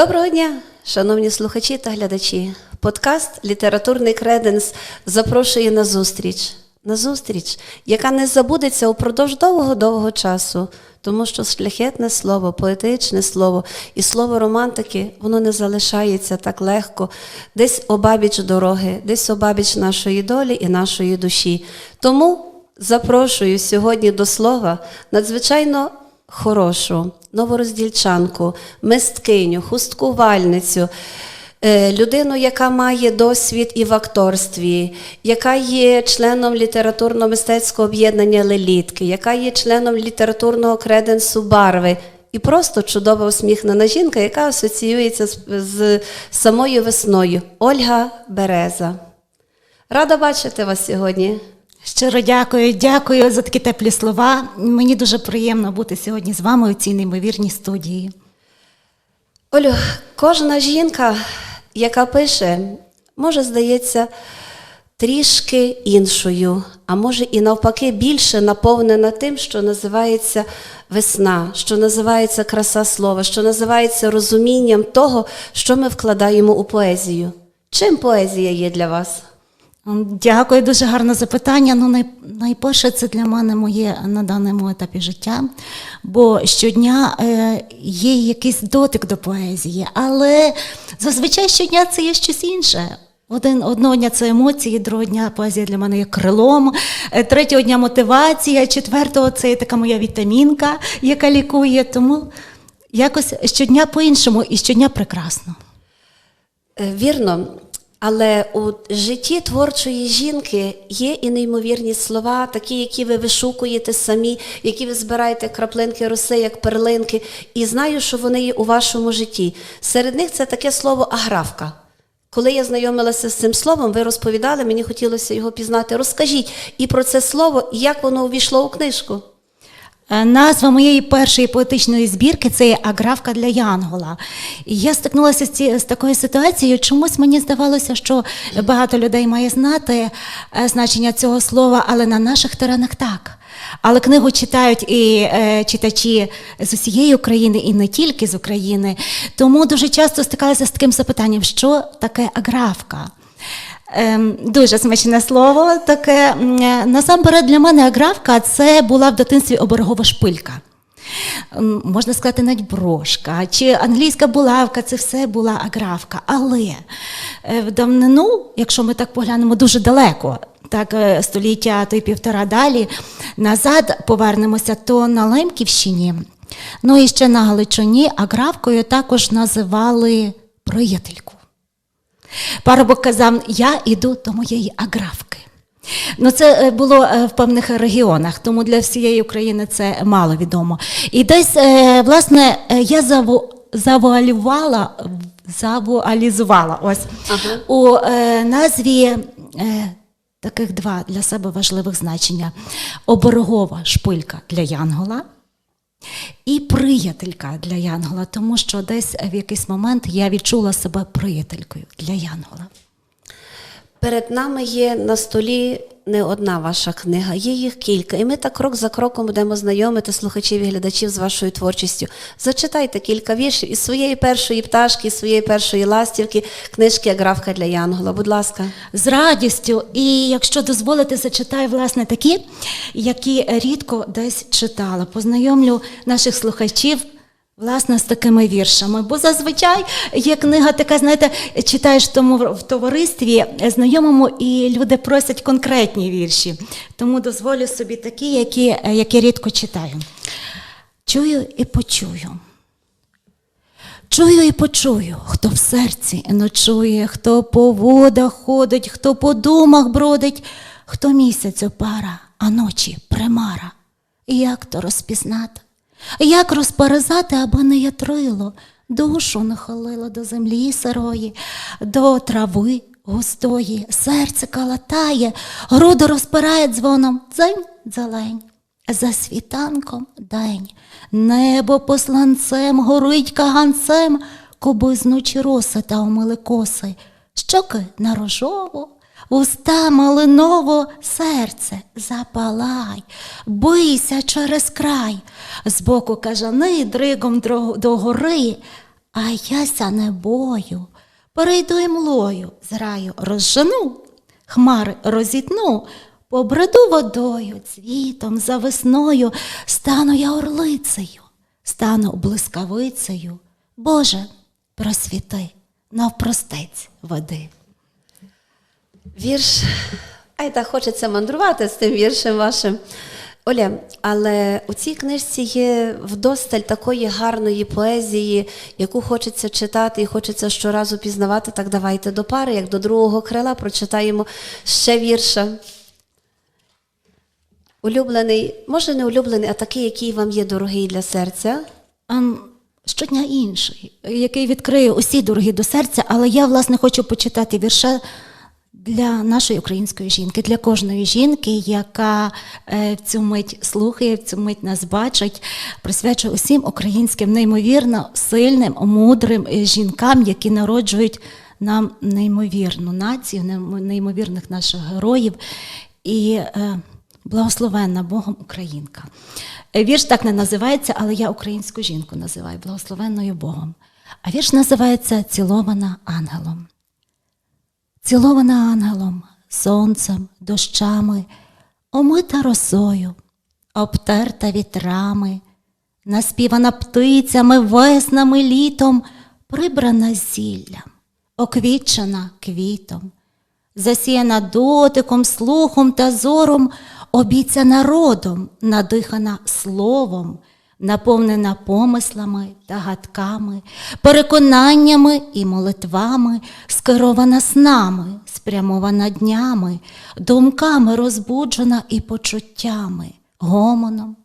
Доброго дня, шановні слухачі та глядачі. Подкаст Літературний креденс запрошує на зустріч. На зустріч, яка не забудеться упродовж довго-довгого часу, тому що шляхетне слово, поетичне слово і слово романтики, воно не залишається так легко, десь обабіч дороги, десь обабіч нашої долі і нашої душі. Тому запрошую сьогодні до слова надзвичайно хорошу, новороздільчанку, мисткиню, хусткувальницю, е, людину, яка має досвід і в акторстві, яка є членом літературно-мистецького об'єднання Лелітки, яка є членом літературного креденсу Барви. І просто чудова усміхнена жінка, яка асоціюється з, з самою весною. Ольга Береза. Рада бачити вас сьогодні. Щиро дякую, дякую за такі теплі слова. Мені дуже приємно бути сьогодні з вами у цій неймовірній студії. Олю, кожна жінка, яка пише, може, здається, трішки іншою, а може і навпаки більше наповнена тим, що називається весна, що називається краса слова, що називається розумінням того, що ми вкладаємо у поезію. Чим поезія є для вас? Дякую, дуже гарне запитання. Ну, най, найперше, це для мене моє на даному етапі життя, бо щодня е, є якийсь дотик до поезії, але зазвичай щодня це є щось інше. Один одного дня це емоції, другого дня поезія для мене є крилом, е, третього дня мотивація, четвертого це є така моя вітамінка, яка лікує. Тому якось щодня по-іншому і щодня прекрасно. Е, Вірно, але у житті творчої жінки є і неймовірні слова, такі, які ви вишукуєте самі, які ви збираєте краплинки роси, як перлинки, і знаю, що вони є у вашому житті. Серед них це таке слово аграфка. Коли я знайомилася з цим словом, ви розповідали, мені хотілося його пізнати. Розкажіть і про це слово, і як воно увійшло у книжку. Е, Назва моєї першої поетичної збірки це Аграфка для Янгола. І я стикнулася з, ці, з такою ситуацією. Чомусь мені здавалося, що багато людей має знати е, значення цього слова, але на наших теренах так. Але книгу читають і е, читачі з усієї України, і не тільки з України. Тому дуже часто стикалася з таким запитанням, що таке аграфка. Ем, дуже смачне слово. Таке е, насамперед для мене аграфка це була в дитинстві оберегова шпилька. М, Можна сказати, навіть брошка чи англійська булавка, це все була аграфка. Але е, в давнину, якщо ми так поглянемо дуже далеко, так е, століття, то й півтора далі назад повернемося, то на Лемківщині, ну і ще на Галичині аграфкою також називали приятельку. Парубок казав: Я іду до моєї аграфки. Ну, це е, було е, в певних регіонах, тому для всієї України це мало відомо. І десь, е, власне, я заву, завуалювала, завуалізувала ось Ага. у е, назві е, таких два для себе важливих значення: оберегова шпилька для Янгола. І приятелька для Янгола, тому що десь в якийсь момент я відчула себе приятелькою для Янгола. Перед нами є на столі не одна ваша книга, є їх кілька. І ми так крок за кроком будемо знайомити слухачів і глядачів з вашою творчістю. Зачитайте кілька віршів із своєї першої пташки, із своєї першої ластівки, книжки Аграфка для Янгола. Будь ласка. З радістю, і якщо дозволите, зачитаю власне такі, які рідко десь читала. Познайомлю наших слухачів. Власне, з такими віршами. Бо зазвичай є книга така, знаєте, читаєш тому в товаристві знайомому, і люди просять конкретні вірші. Тому дозволю собі такі, які, які рідко читаю. Чую і почую. Чую і почую, хто в серці ночує, хто по водах ходить, хто по думах бродить, хто місяцю пара, а ночі примара. І як то розпізнати? Як розперезати, аби не ятрило, душу нахилило до землі сирої, до трави густої, серце калатає, груди розпирає дзвоном. Дзень дзелень. За світанком день, небо посланцем горить каганцем, коби зночі роси та омили коси, щоки на рожово, уста малиново, серце запалай, бийся через край, збоку кажани дригом до гори, а яся не бою. Перейду і млою, з раю розжену, хмари розітну, побреду водою, цвітом за весною, стану я орлицею, стану блискавицею. Боже, просвіти, навпростець води. Вірш. Ай, так хочеться мандрувати з тим віршем вашим. Оля, але у цій книжці є вдосталь такої гарної поезії, яку хочеться читати і хочеться щоразу пізнавати. Так давайте до пари, як до другого крила, прочитаємо ще вірша. Улюблений, може не улюблений, а такий, який вам є дорогий для серця. Ем, Щодня інший, який відкриє усі дороги до серця, але я, власне, хочу почитати вірша для нашої української жінки, для кожної жінки, яка е, в цю мить слухає, в цю мить нас бачить, присвячую усім українським неймовірно сильним, мудрим е, жінкам, які народжують нам неймовірну націю, неймовірних наших героїв. І е, благословенна Богом Українка. Вірш так не називається, але я українську жінку називаю благословенною Богом. А вірш називається Цілована ангелом. Цілована ангелом, сонцем, дощами, омита росою, обтерта вітрами, наспівана птицями, веснами, літом, прибрана зіллям, оквітчена квітом, засіяна дотиком, слухом та зором, обіцяна родом, надихана словом, наповнена помислами та гадками, переконаннями і молитвами, скерована снами, спрямована днями, думками розбуджена і почуттями, гомоном,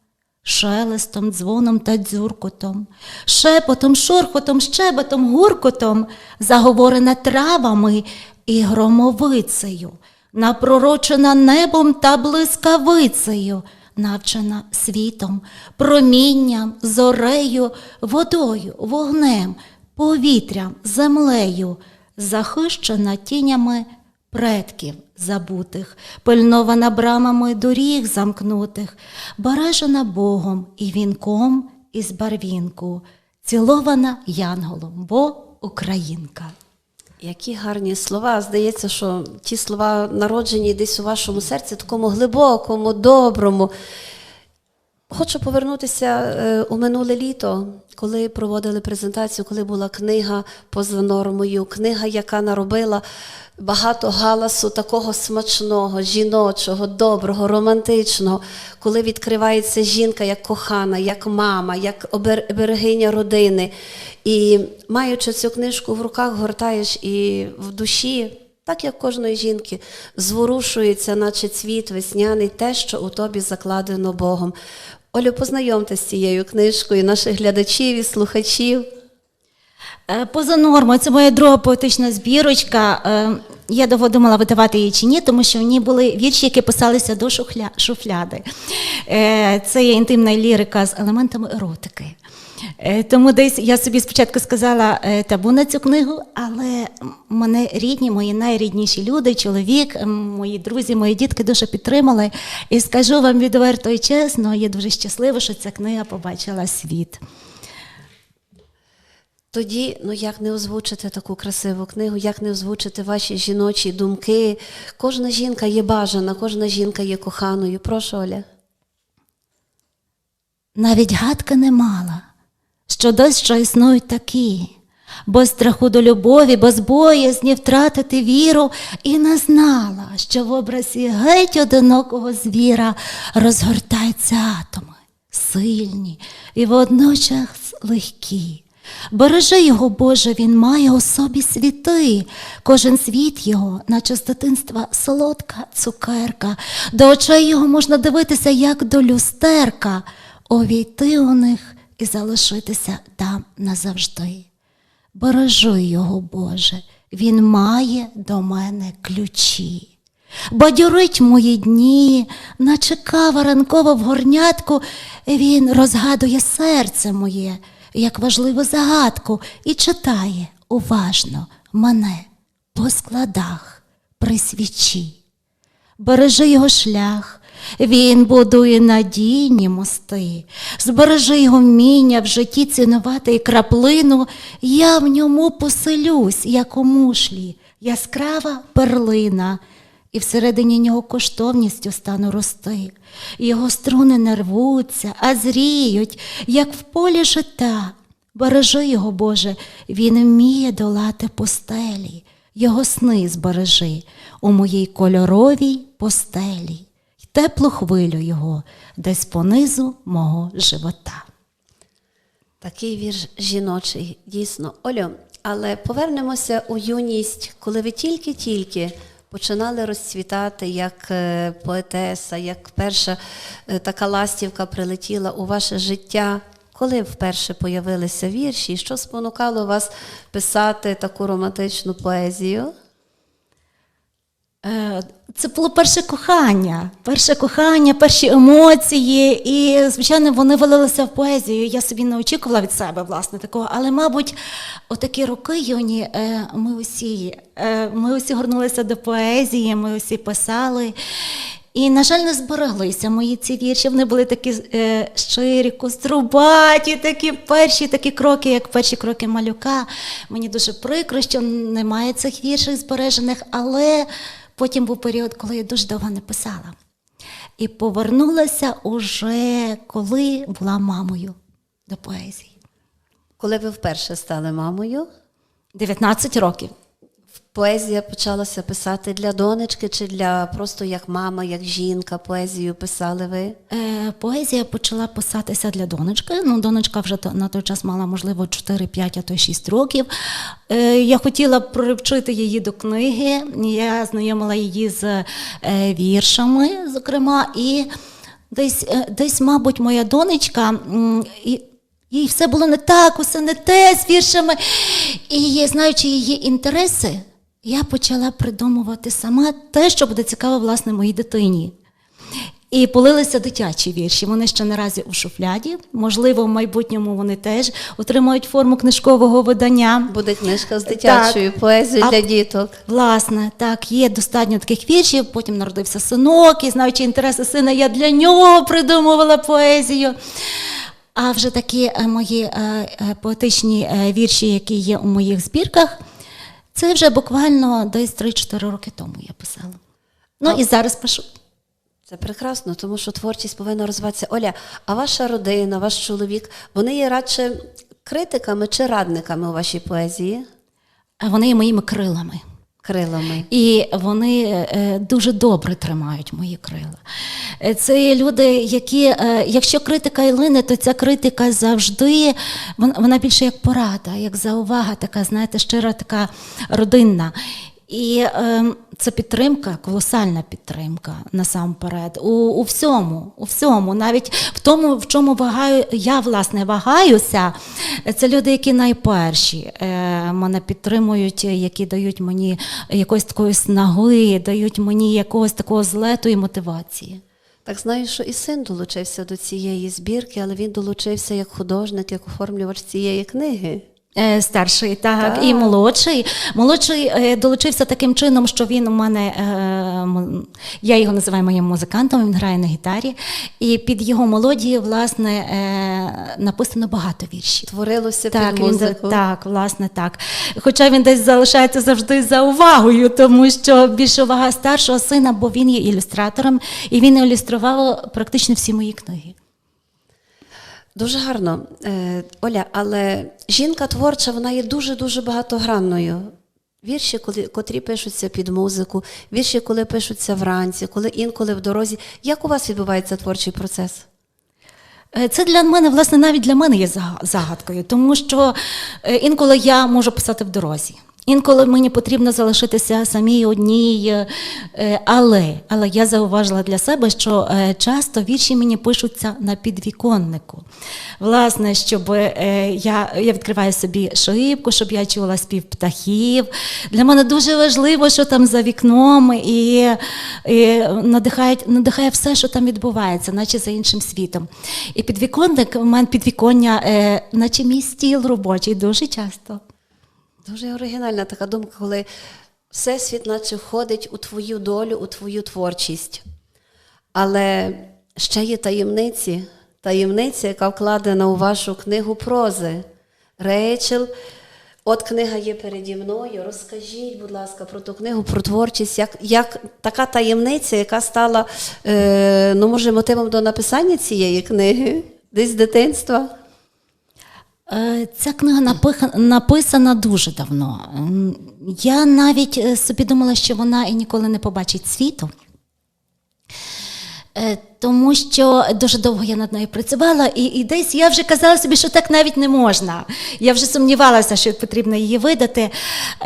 шелестом, дзвоном та дзюркотом, шепотом, шурхотом, щебетом, гуркотом, заговорена травами і громовицею, напророчена небом та блискавицею, навчена світом, промінням, зорею, водою, вогнем, повітрям, землею, захищена тінями предків забутих, пильнована брамами доріг замкнутих, бережена Богом і вінком із барвінку, цілована янголом, бо українка. Які гарні слова. Здається, що ті слова народжені десь у вашому серці, такому глибокому, доброму. Хочу повернутися е, у минуле літо, коли проводили презентацію, коли була книга поза нормою, книга, яка наробила багато галасу такого смачного, жіночого, доброго, романтичного, коли відкривається жінка як кохана, як мама, як берегиня родини. І маючи цю книжку в руках, гортаєш і в душі так як кожної жінки, зворушується, наче цвіт весняний, те, що у тобі закладено Богом. Олю, познайомте з цією книжкою наших глядачів і слухачів. Е, Поза нормою, це моя друга поетична збірочка. Е, Я довго думала видавати її чи ні, тому що в ній були вірші, які писалися до шухля, шуфляди. Е, Це є інтимна лірика з елементами еротики. Е, Тому десь я собі спочатку сказала е, табу на цю книгу, але мене рідні, мої найрідніші люди, чоловік, мої друзі, мої дітки дуже підтримали. І скажу вам відверто і чесно, я дуже щаслива, що ця книга побачила світ. Тоді, ну як не озвучити таку красиву книгу, як не озвучити ваші жіночі думки. Кожна жінка є бажана, кожна жінка є коханою. Прошу, Оля. Навіть гадки не мала, що десь що існують такі, бо страху до любові, без боязні втратити віру, і не знала, що в образі геть одинокого звіра розгортаються атоми, сильні і водночас легкі. Бережи його, Боже, він має у собі світи, кожен світ його, наче з дитинства солодка цукерка, до очей його можна дивитися, як до люстерка, увійти у них і залишитися там назавжди. Бережи його, Боже, він має до мене ключі. Бадьорить мої дні, наче кава ранкова в горнятку, він розгадує серце моє, як важливу загадку, і читає уважно мене по складах при свічі. Бережи його шлях, Він будує надійні мости, збережи його вміння в житті цінувати і краплину. Я в ньому поселюсь, як у мушлі, яскрава перлина, і всередині нього коштовністю стану рости. Його струни не рвуться, а зріють, як в полі жита. Бережи його, Боже, він вміє долати постелі, його сни збережи у моїй кольоровій постелі, теплу хвилю його десь понизу мого живота. Такий вірш жіночий, дійсно. Олю, але повернемося у юність, коли ви тільки-тільки починали розцвітати як е, поетеса, як перша е, така ластівка прилетіла у ваше життя. Коли вперше появилися вірші, що спонукало вас писати таку романтичну поезію? Е, Це було перше кохання, перше кохання, перші емоції, і, звичайно, вони вилилися в поезію. Я собі не очікувала від себе, власне, такого. Але, мабуть, отакі роки юні, е, ми усі, е, ми усі горнулися до поезії, ми усі писали. І, на жаль, не збереглися мої ці вірші. Вони були такі е, щирі, кострубаті, такі перші такі кроки, як перші кроки малюка. Мені дуже прикро, що немає цих віршів збережених, але потім був період, коли я дуже довго не писала. І повернулася уже коли була мамою до поезії. Коли ви вперше стали мамою, 19 років. Поезія почалася писати для донечки чи для просто як мама, як жінка, поезію писали ви? Е, поезія почала писатися для донечки. Ну, донечка вже на той час мала, можливо, 4-5, а то й 6 років. Е, я хотіла привчити її до книги. Я знайомила її з е, віршами, зокрема, і десь, е, десь, мабуть, моя донечка. і, їй все було не так, усе не те з віршами. І знаючи її інтереси, я почала придумувати сама те, що буде цікаво власне моїй дитині. І полилися дитячі вірші. Вони ще наразі у шуфляді. Можливо, в майбутньому вони теж отримають форму книжкового видання. Буде книжка з дитячою поезією А- для діток. Власне, так, є достатньо таких віршів. Потім народився синок, і знаючи інтереси сина, я для нього придумувала поезію. А вже такі е, мої е, е, поетичні вірші, які є у моїх збірках, це вже буквально десь 3-4 роки тому я писала. Ну і зараз пишу. Це прекрасно, тому що творчість повинна розвиватися. Оля, а ваша родина, ваш чоловік, вони є радше критиками чи радниками у вашій поезії? А Вони є моїми крилами. Крилами. І вони е, дуже добре тримають мої крила. Е, Це люди, які, е, якщо критика і лине, то ця критика завжди вон- вона більше як порада, як заувага, така, знаєте, щира, така родинна. І е, це підтримка, колосальна підтримка насамперед. У, у всьому, у всьому, навіть в тому, в чому вагаю, я власне вагаюся, це люди, які найперші е, мене підтримують, які дають мені якоїсь такої снаги, дають мені якогось такого злету і мотивації. Так знаю, що і син долучився до цієї збірки, але він долучився як художник, як оформлювач цієї книги. Е, Старший, так, Так. і молодший. Молодший е, долучився таким чином, що він у мене, е, я його називаю моїм музикантом, він грає на гітарі. І під його мелодії, власне, написано багато віршів. Творилося Так, під він, музику. так, власне, так. Хоча він десь залишається завжди за увагою, тому що більше увага старшого сина, бо він є ілюстратором, і він ілюстрував практично всі мої книги. Дуже гарно, Е, Оля, але жінка творча, вона є дуже-дуже багатогранною. Вірші, котрі пишуться під музику, вірші, коли пишуться вранці, коли інколи в дорозі. Як у вас відбувається творчий процес? Е, Це для мене, власне, навіть для мене є зага- загадкою, тому що е, інколи я можу писати в дорозі. Інколи мені потрібно залишитися самій одній, е, але, але я зауважила для себе, що часто вірші мені пишуться на підвіконнику. Власне, щоб е, я, я відкриваю собі шибку, щоб я чула спів птахів. Для мене дуже важливо, що там за вікном, і, і надихає, надихає все, що там відбувається, наче за іншим світом. І підвіконник, у мене підвіконня, е, наче мій стіл робочий, дуже часто. Дуже оригінальна така думка, коли всесвіт наче входить у твою долю, у твою творчість. Але ще є таємниці, таємниця, яка вкладена у вашу книгу прози. Рейчел, от книга є переді мною. Розкажіть, будь ласка, про ту книгу, про творчість, як, як така таємниця, яка стала, е, ну, може, мотивом до написання цієї книги, десь з дитинства. Е, Ця книга написана дуже давно. Я навіть е, собі думала, що вона і ніколи не побачить світу. Е, Тому що дуже довго я над нею працювала, і, і десь я вже казала собі, що так навіть не можна. Я вже сумнівалася, що потрібно її видати.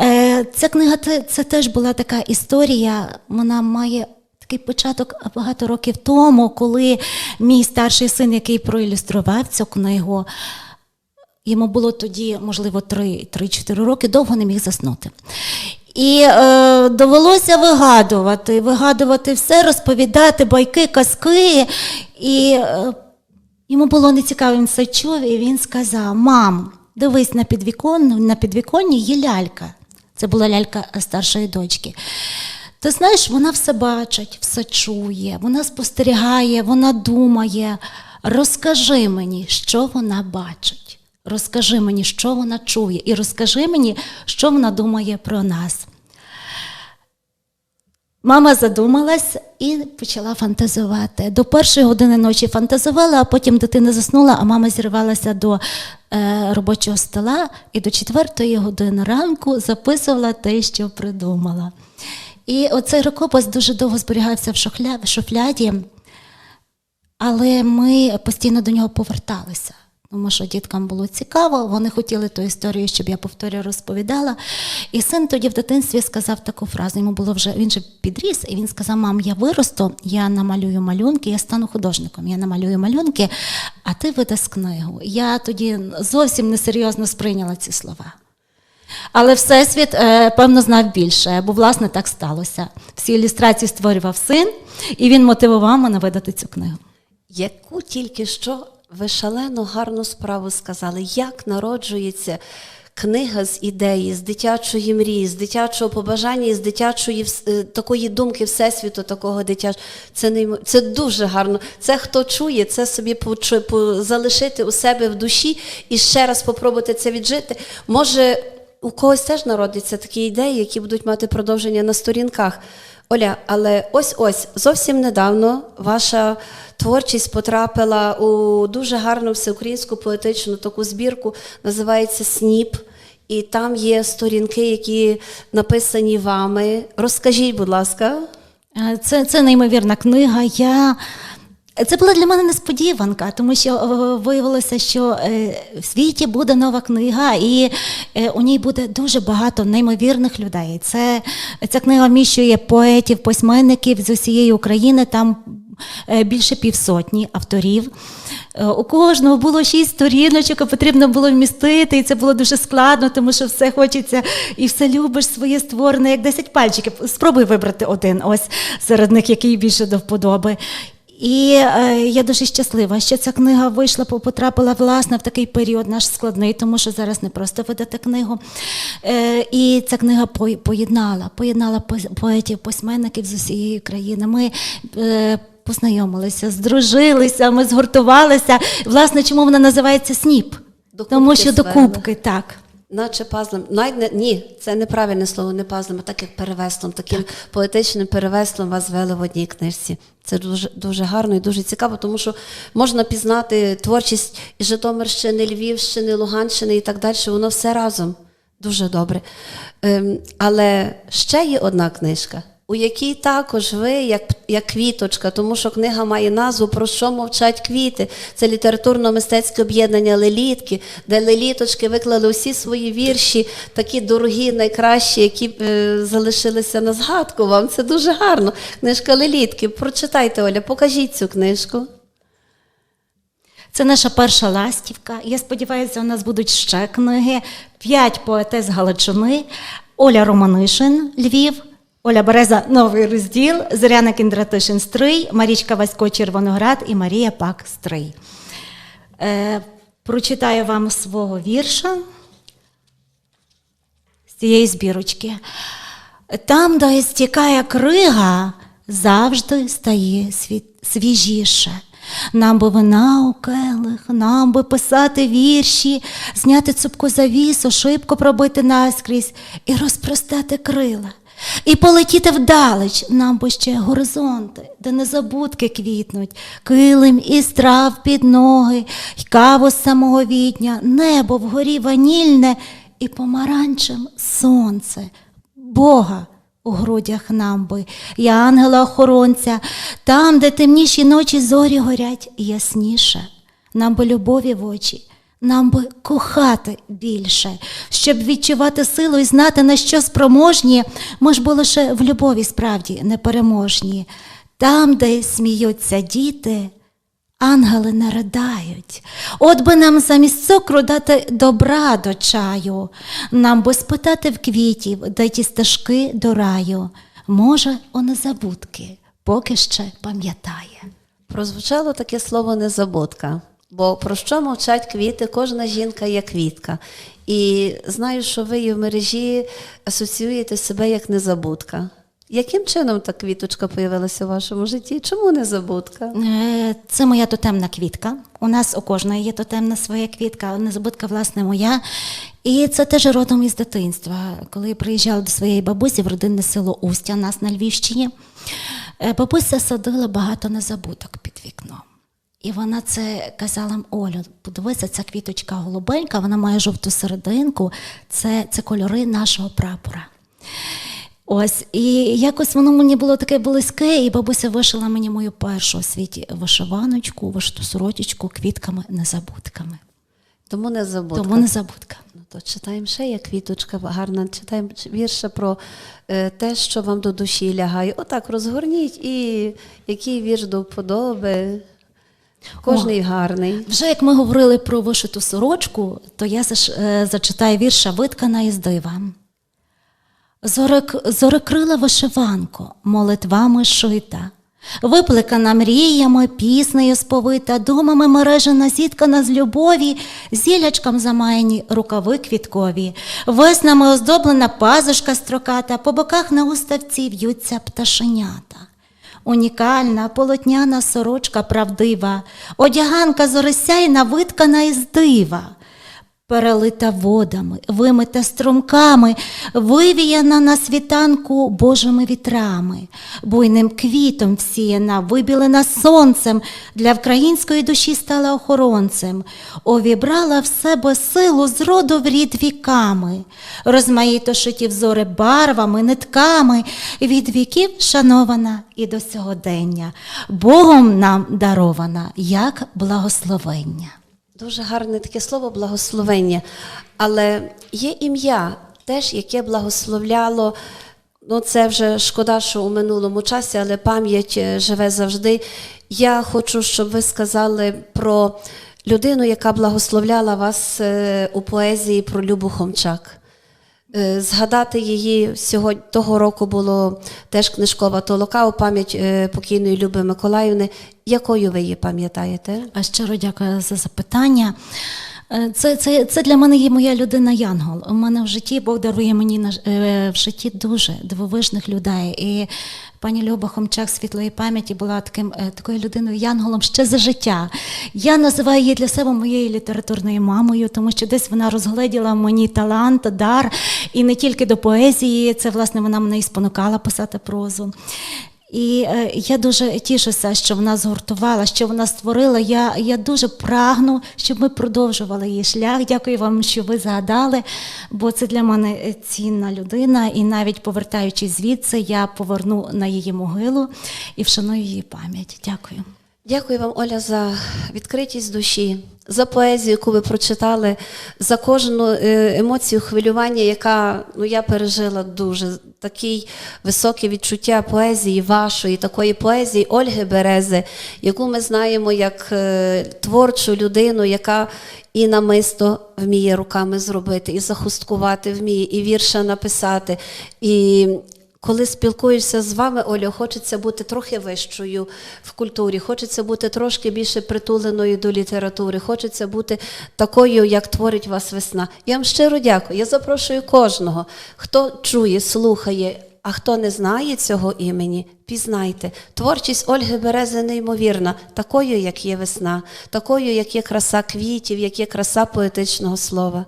Е, Ця книга це, теж була така історія. Вона має такий початок багато років тому, коли мій старший син, який проілюстрував цю книгу, Йому було тоді, можливо, 3-4 роки, довго не міг заснути. І е, довелося вигадувати, вигадувати все, розповідати байки, казки. І е, йому було нецікаво, він все чув, і він сказав: Мам, дивись на підвіконні, на підвіконні є лялька. Це була лялька старшої дочки. Ти знаєш, вона все бачить, все чує, вона спостерігає, вона думає. Розкажи мені, що вона бачить. Розкажи мені, що вона чує, і розкажи мені, що вона думає про нас. Мама задумалась і почала фантазувати. До першої години ночі фантазувала, а потім дитина заснула, а мама зірвалася до е, робочого стола і до четвертої години ранку записувала те, що придумала. І оцей рукопис дуже довго зберігався в, шухля, шуфляді, але ми постійно до нього поверталися. Тому що діткам було цікаво, вони хотіли ту історію, щоб я повторюю розповідала. І син тоді в дитинстві сказав таку фразу. Йому було вже він же підріс, і він сказав: Мам, я виросту, я намалюю малюнки, я стану художником, я намалюю малюнки, а ти видасть книгу. Я тоді зовсім несерйозно сприйняла ці слова. Але Всесвіт, е, певно, знав більше, бо власне так сталося. Всі ілюстрації створював син, і він мотивував мене видати цю книгу. Яку тільки що ви шалено гарну справу сказали, як народжується книга з ідеї, з дитячої мрії, з дитячого побажання, з дитячої е, такої думки всесвіту, такого дитячого. Це неймо... це дуже гарно. Це хто чує, це собі залишити у себе в душі і ще раз попробувати це віджити. Може, у когось теж народяться такі ідеї, які будуть мати продовження на сторінках. Оля, але ось ось зовсім недавно ваша творчість потрапила у дуже гарну всеукраїнську поетичну таку збірку, називається Сніп. І там є сторінки, які написані вами. Розкажіть, будь ласка. Е, Це, це неймовірна книга. Я... Це була для мене несподіванка, тому що е, виявилося, що е, в світі буде нова книга, і е, у ній буде дуже багато неймовірних людей. Це, ця книга вміщує поетів, письменників з усієї України. Там більше півсотні авторів. У кожного було шість сторіночок, а потрібно було вмістити, і це було дуже складно, тому що все хочеться і все любиш своє створене, як 10 пальчиків. Спробуй вибрати один ось серед них, який більше до вподоби. І е, я дуже щаслива, що ця книга вийшла, по- потрапила власне в такий період наш складний, тому що зараз не просто видати книгу. Е, і ця книга по- поєднала, поєднала поетів, письменників з усієї країни. Ми е, познайомилися, здружилися, ми згуртувалися. Власне, чому вона називається СНІП? Докупки Тому що звели. докупки, так. Наче пазлем, Навіть ні, це неправильне слово, не пазлем, а так як перевеслом, таким поетичним перевеслом вас звели в одній книжці. Це дуже, дуже гарно і дуже цікаво, тому що можна пізнати творчість і Житомирщини, Львівщини, Луганщини і так далі. Воно все разом. Дуже добре. Ем, але ще є одна книжка, у якій також ви, як, як квіточка, тому що книга має назву Про що мовчать квіти. Це літературно-мистецьке об'єднання Лелітки, де леліточки виклали усі свої вірші, такі дорогі, найкращі, які е, залишилися на згадку вам. Це дуже гарно. Книжка Лелітки. Прочитайте, Оля, покажіть цю книжку. Це наша перша ластівка. Я сподіваюся, у нас будуть ще книги. П'ять поетес Галичини, Оля Романишин, Львів, Оля Береза, новий розділ, Зоряна Кіндратишин Стрий, Марічка Васько Червоноград і Марія Пак Стрий. Е, прочитаю вам свого вірша з цієї збірочки. Там, де стікає крига, завжди стає свіжіше. Нам би вина у келих, нам би писати вірші, зняти цупку завісу, шибко пробити наскрізь і розпростати крила. І полетіти вдалеч, нам би ще горизонти, де незабудки квітнуть, килим і страв під ноги, й каву з самого відня, небо вгорі ванільне і помаранчем сонце, Бога у грудях нам би, і ангела-охоронця, там, де темніші ночі зорі горять ясніше, нам би любові в очі. Нам би кохати більше, щоб відчувати силу і знати, на що спроможні, ми ж бо лише в любові справді непереможні. Там, де сміються діти, ангели не riдають. От би нам замість цукру дати добра до чаю, нам би спитати в квітів, де ті стежки до раю. Може, о незабудки, поки ще пам'ятає. Прозвучало таке слово незабудка. Бо про що мовчать квіти? Кожна жінка є квітка. І знаю, що ви і в мережі асоціюєте себе як незабудка. Яким чином та квіточка появилася у вашому житті? Чому незабудка? Е, Це моя тотемна квітка. У нас у кожної є тотемна своя квітка, незабудка, власне, моя. І це теж родом із дитинства. Коли я приїжджала до своєї бабусі в родинне село Устя, нас на Львівщині, е, бабуся садила багато незабудок під вікном. І вона це казала, Олю, подивися, ця квіточка голубенька, вона має жовту серединку, це, це кольори нашого прапора. Ось, і якось воно мені було таке близьке, і бабуся вишила мені мою першу у світі вишиваночку, вишиту сорочечку квітками, незабудками. Тому незабудка. Тому незабудка. Ну, то читаємо ще є квіточка гарна, читаємо вірша про е, те, що вам до душі лягає. Отак розгорніть і який вірш до вподоби. Кожний гарний. Вже як ми говорили про вишиту сорочку, то я е, зачитаю вірша виткана із дива. Зорик, зорекрила вишиванко, молитвами шита, виплекана мріями, піснею сповита, думами мережена, зіткана з любові, зілячкам замаяні рукави квіткові, веснами оздоблена пазушка строката, по боках на уставці в'ються пташенята. Унікальна полотняна сорочка правдива, одяганка зорисяйна виткана із дива, перелита водами, вимита струмками, вивіяна на світанку Божими вітрами, буйним квітом всіяна, вибілена сонцем, для української душі стала охоронцем, увібрала в себе силу з роду в рід віками, розмаїто шиті взори барвами, нитками, від віків шанована і до сьогодення, Богом нам дарована як благословення. Дуже гарне таке слово благословення. Але є ім'я теж, яке благословляло. Ну, це вже шкода, що у минулому часі, але пам'ять е, живе завжди. Я хочу, щоб ви сказали про людину, яка благословляла вас е, у поезії про Любу Хомчак. Е, Згадати її сьогодні того року було теж книжкова толока у пам'ять е, покійної Люби Миколаївни. Якою ви її пам'ятаєте? А щиро дякую за запитання. Е, Це, це, це для мене є моя людина Янгол. У мене в житті Бог дарує мені в житті дуже дивовижних людей. І пані Люба Хомчак світлої пам'яті була таким, е, такою людиною Янголом ще за життя. Я називаю її для себе моєю літературною мамою, тому що десь вона розгледіла мені талант, дар, і не тільки до поезії. Це власне вона мене і спонукала писати прозу. І е, я дуже тішуся, що вона згуртувала, що вона створила. Я, я дуже прагну, щоб ми продовжували її шлях. Дякую вам, що ви згадали, бо це для мене е, цінна людина. І навіть повертаючись звідси, я поверну на її могилу і вшаную її пам'ять. Дякую. Дякую вам, Оля, за відкритість душі, за поезію, яку ви прочитали, за кожну е, емоцію хвилювання, яка ну, я пережила дуже. Такі високі відчуття поезії вашої, такої поезії Ольги Берези, яку ми знаємо як е, творчу людину, яка і намисто вміє руками зробити, і захусткувати вміє, і вірша написати. І коли спілкуєшся з вами, Олю, хочеться бути трохи вищою в культурі, хочеться бути трошки більше притуленою до літератури, хочеться бути такою, як творить вас весна. Я вам щиро дякую. Я запрошую кожного, хто чує, слухає А хто не знає цього імені, пізнайте. Творчість Ольги Берези неймовірна, такою, як є весна, такою, як є краса квітів, як є краса поетичного слова.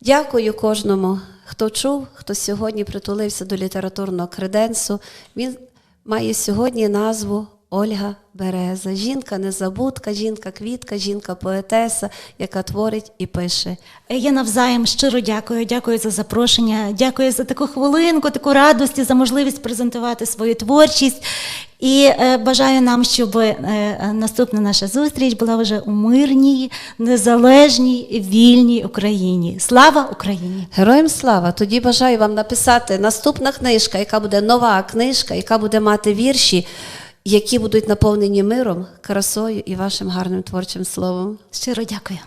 Дякую кожному, хто чув, хто сьогодні притулився до літературного креденсу. Він має сьогодні назву Ольга Береза. Жінка незабудка, жінка квітка, жінка поетеса, яка творить і пише. Е, Я навзаєм щиро дякую, дякую за запрошення, дякую за таку хвилинку, таку радості, за можливість презентувати свою творчість. І е, бажаю нам, щоб е, наступна наша зустріч була вже у мирній, незалежній, вільній Україні. Слава Україні! Героям слава! Тоді бажаю вам написати наступна книжка, яка буде нова книжка, яка буде мати вірші, які будуть наповнені миром, красою і вашим гарним творчим словом. Щиро дякую.